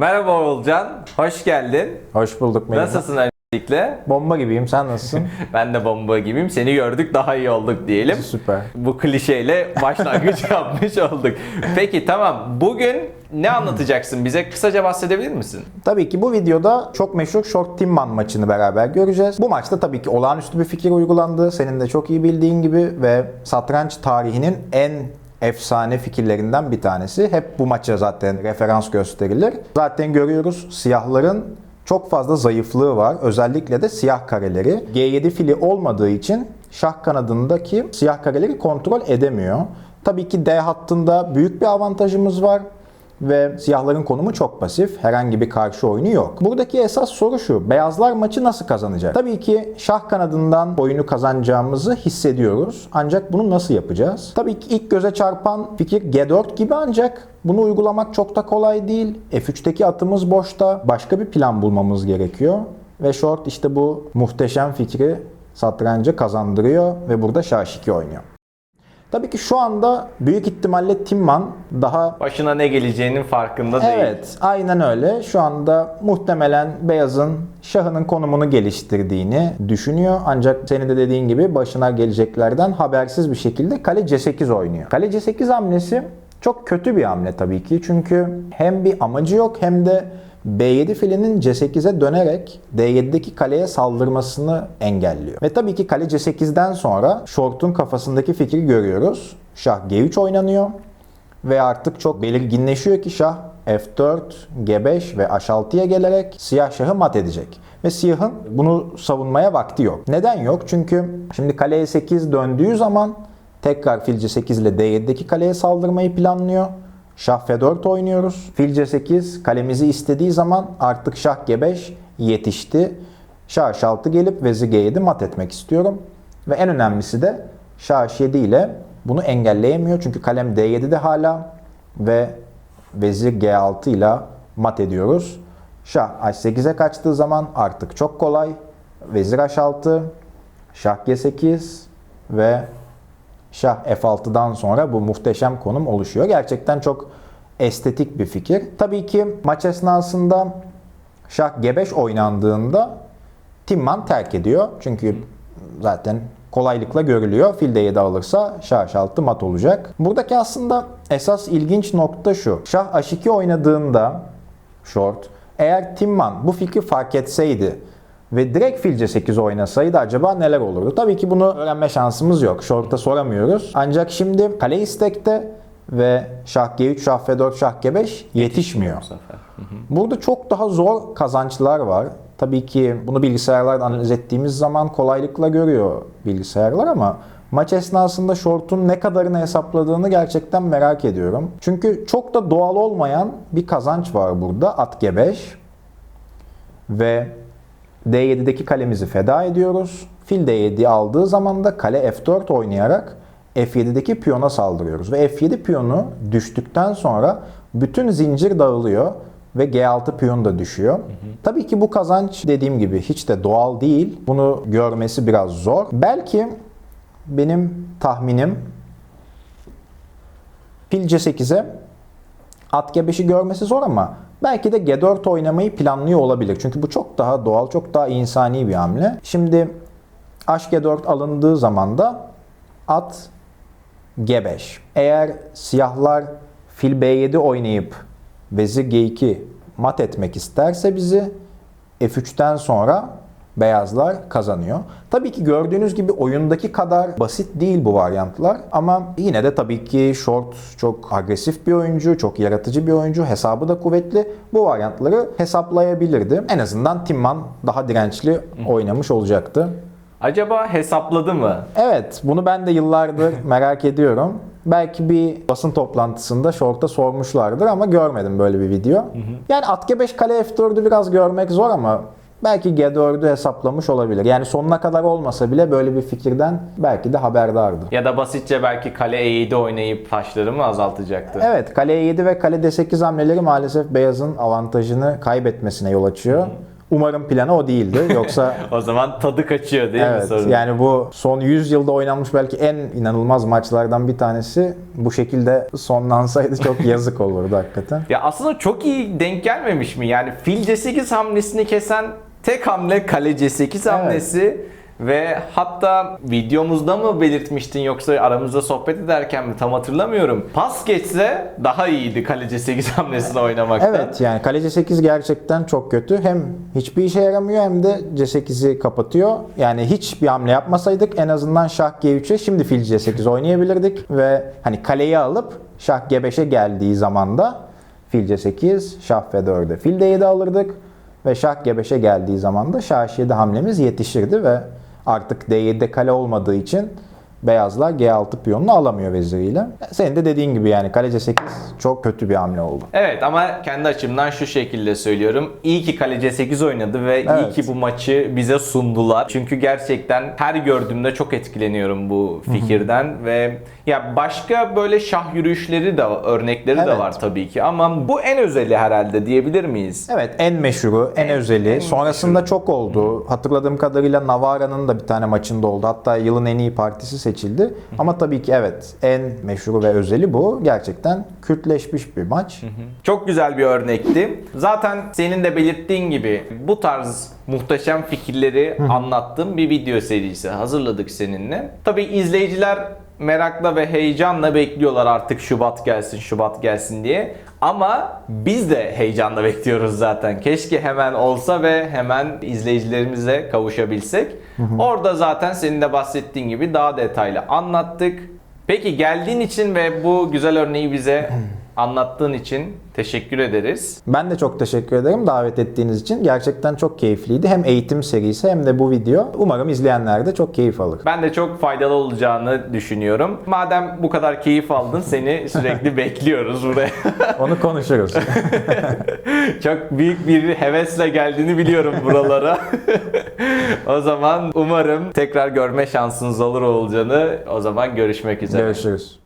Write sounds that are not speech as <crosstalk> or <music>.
Merhaba Oğulcan, hoş geldin. Hoş bulduk Melih. Nasılsın öncelikle? Bomba gibiyim. Sen nasılsın? <laughs> Ben de bomba gibiyim. Seni gördük daha iyi olduk diyelim. Süper. Bu klişeyle başlangıç <laughs> yapmış olduk. Peki tamam. Bugün ne anlatacaksın bize? Kısaca bahsedebilir misin? Tabii ki bu videoda çok meşhur Short Timman maçını beraber göreceğiz. Bu maçta tabii ki olağanüstü bir fikir uygulandı. Senin de çok iyi bildiğin gibi ve satranç tarihinin en efsane fikirlerinden bir tanesi. Hep bu maça zaten referans gösterilir. Zaten görüyoruz siyahların çok fazla zayıflığı var. Özellikle de siyah kareleri. G7 fili olmadığı için şah kanadındaki siyah kareleri kontrol edemiyor. Tabii ki D hattında büyük bir avantajımız var ve siyahların konumu çok pasif. Herhangi bir karşı oyunu yok. Buradaki esas soru şu. Beyazlar maçı nasıl kazanacak? Tabii ki şah kanadından oyunu kazanacağımızı hissediyoruz. Ancak bunu nasıl yapacağız? Tabii ki ilk göze çarpan fikir G4 gibi ancak bunu uygulamak çok da kolay değil. F3'teki atımız boşta. Başka bir plan bulmamız gerekiyor. Ve short işte bu muhteşem fikri satrancı kazandırıyor ve burada şah 2 oynuyor. Tabii ki şu anda büyük ihtimalle Timman daha Başına ne geleceğinin farkında değil. Evet, aynen öyle. Şu anda muhtemelen Beyaz'ın şahının konumunu geliştirdiğini düşünüyor. Ancak senin de dediğin gibi başına geleceklerden habersiz bir şekilde kale C8 oynuyor. Kale C8 hamlesi çok kötü bir hamle tabii ki. Çünkü hem bir amacı yok hem de B7 filinin C8'e dönerek D7'deki kaleye saldırmasını engelliyor. Ve tabii ki kale C8'den sonra Short'un kafasındaki fikri görüyoruz. Şah G3 oynanıyor. Ve artık çok belirginleşiyor ki şah F4, G5 ve H6'ya gelerek siyah şahı mat edecek. Ve siyahın bunu savunmaya vakti yok. Neden yok? Çünkü şimdi kaleye 8 döndüğü zaman tekrar fil C8 ile D7'deki kaleye saldırmayı planlıyor. Şah F4 oynuyoruz. Fil C8 kalemizi istediği zaman artık şah G5 yetişti. Şah H6 gelip vezir G7 mat etmek istiyorum. Ve en önemlisi de şah H7 ile bunu engelleyemiyor. Çünkü kalem D7'de hala ve vezir G6 ile mat ediyoruz. Şah H8'e kaçtığı zaman artık çok kolay. Vezir H6, şah G8 ve şah F6'dan sonra bu muhteşem konum oluşuyor. Gerçekten çok estetik bir fikir. Tabii ki maç esnasında şah G5 oynandığında Timman terk ediyor. Çünkü zaten kolaylıkla görülüyor. Fil D7 alırsa şah H6 mat olacak. Buradaki aslında esas ilginç nokta şu. Şah H2 oynadığında short eğer Timman bu fikri fark etseydi ve direkt fil C8 oynasaydı acaba neler olurdu? Tabii ki bunu öğrenme şansımız yok. Short'a soramıyoruz. Ancak şimdi kale istekte ve şah G3, şah F4, şah G5 yetişmiyor. Bu sefer. Burada çok daha zor kazançlar var. Tabii ki bunu bilgisayarlardan analiz ettiğimiz zaman kolaylıkla görüyor bilgisayarlar ama maç esnasında short'un ne kadarını hesapladığını gerçekten merak ediyorum. Çünkü çok da doğal olmayan bir kazanç var burada. At G5 ve D7'deki kalemizi feda ediyoruz. Fil D7 aldığı zaman da kale F4 oynayarak F7'deki piyona saldırıyoruz. Ve F7 piyonu düştükten sonra bütün zincir dağılıyor ve G6 piyon da düşüyor. Tabii ki bu kazanç dediğim gibi hiç de doğal değil. Bunu görmesi biraz zor. Belki benim tahminim fil C8'e at G5'i görmesi zor ama belki de G4 oynamayı planlıyor olabilir. Çünkü bu çok daha doğal, çok daha insani bir hamle. Şimdi H-G4 alındığı zaman da at G5. Eğer siyahlar fil B7 oynayıp vezir G2 mat etmek isterse bizi F3'ten sonra beyazlar kazanıyor. Tabii ki gördüğünüz gibi oyundaki kadar basit değil bu varyantlar ama yine de tabii ki Short çok agresif bir oyuncu, çok yaratıcı bir oyuncu, hesabı da kuvvetli. Bu varyantları hesaplayabilirdi. En azından Timman daha dirençli oynamış olacaktı. Acaba hesapladı mı? Evet, bunu ben de yıllardır <laughs> merak ediyorum. Belki bir basın toplantısında Short'a sormuşlardır ama görmedim böyle bir video. Yani at G5 kale F4'ü biraz görmek zor ama belki G4'ü hesaplamış olabilir. Yani sonuna kadar olmasa bile böyle bir fikirden belki de haberdardı. Ya da basitçe belki kale E7 oynayıp taşları mı azaltacaktı? Evet, kale E7 ve kale D8 hamleleri maalesef beyazın avantajını kaybetmesine yol açıyor. Umarım planı o değildi. Yoksa <laughs> O zaman tadı kaçıyor değil mi evet sorun? yani bu son 100 yılda oynanmış belki en inanılmaz maçlardan bir tanesi bu şekilde sonlansaydı çok <laughs> yazık olurdu hakikaten. Ya aslında çok iyi denk gelmemiş mi? Yani fil C8 hamlesini kesen tek hamle kale C8 hamlesi ve hatta videomuzda mı belirtmiştin yoksa aramızda sohbet ederken mi tam hatırlamıyorum. Pas geçse daha iyiydi kale C8 <laughs> hamlesini oynamaktan. Evet yani kaleci 8 gerçekten çok kötü. Hem hiçbir işe yaramıyor hem de C8'i kapatıyor. Yani hiç bir hamle yapmasaydık en azından şah G3'e şimdi fil C8 oynayabilirdik ve hani kaleyi alıp şah G5'e geldiği zaman da fil C8, şah F4'e fil D7 alırdık ve şah G5'e geldiği zaman da şah H7 hamlemiz yetişirdi ve artık D7'de kale olmadığı için beyazlar G6 piyonunu alamıyor veziriyle. Senin de dediğin gibi yani kale C8 çok kötü bir hamle oldu. Evet ama kendi açımdan şu şekilde söylüyorum. İyi ki kale C8 oynadı ve iyi Evet. ki bu maçı bize sundular. Çünkü gerçekten her gördüğümde çok etkileniyorum bu fikirden ve ya başka böyle şah yürüyüşleri de örnekleri de Evet. var tabii ki ama bu en özeli herhalde diyebilir miyiz? Evet en meşhuru, en, En- özeli. en Sonrasında çok oldu. Hatırladığım kadarıyla Navara'nın da bir tane maçında oldu. Hatta yılın en iyi partisi seçildi. Ama tabii ki evet en meşhuru ve özeli bu. Gerçekten Kürtleşmiş bir maç. Çok güzel bir örnekti. Zaten senin de belirttiğin gibi bu tarz muhteşem fikirleri anlattığım bir video serisi hazırladık seninle. Tabii izleyiciler merakla ve heyecanla bekliyorlar artık Şubat gelsin, Şubat gelsin diye. Ama biz de heyecanla bekliyoruz zaten. Keşke hemen olsa ve hemen izleyicilerimize kavuşabilsek. Orada zaten senin de bahsettiğin gibi daha detaylı anlattık. Peki geldiğin için ve bu güzel örneği bize <clears throat> anlattığın için teşekkür ederiz. Ben de çok teşekkür ederim davet ettiğiniz için. Gerçekten çok keyifliydi. Hem eğitim serisi hem de bu video. Umarım izleyenler de çok keyif alır. Ben de çok faydalı olacağını düşünüyorum. Madem bu kadar keyif aldın seni sürekli <laughs> bekliyoruz buraya. <laughs> Onu konuşuruz. <laughs> çok büyük bir hevesle geldiğini biliyorum buralara. o zaman umarım tekrar görme şansınız olur olacağını. O zaman görüşmek üzere. Görüşürüz.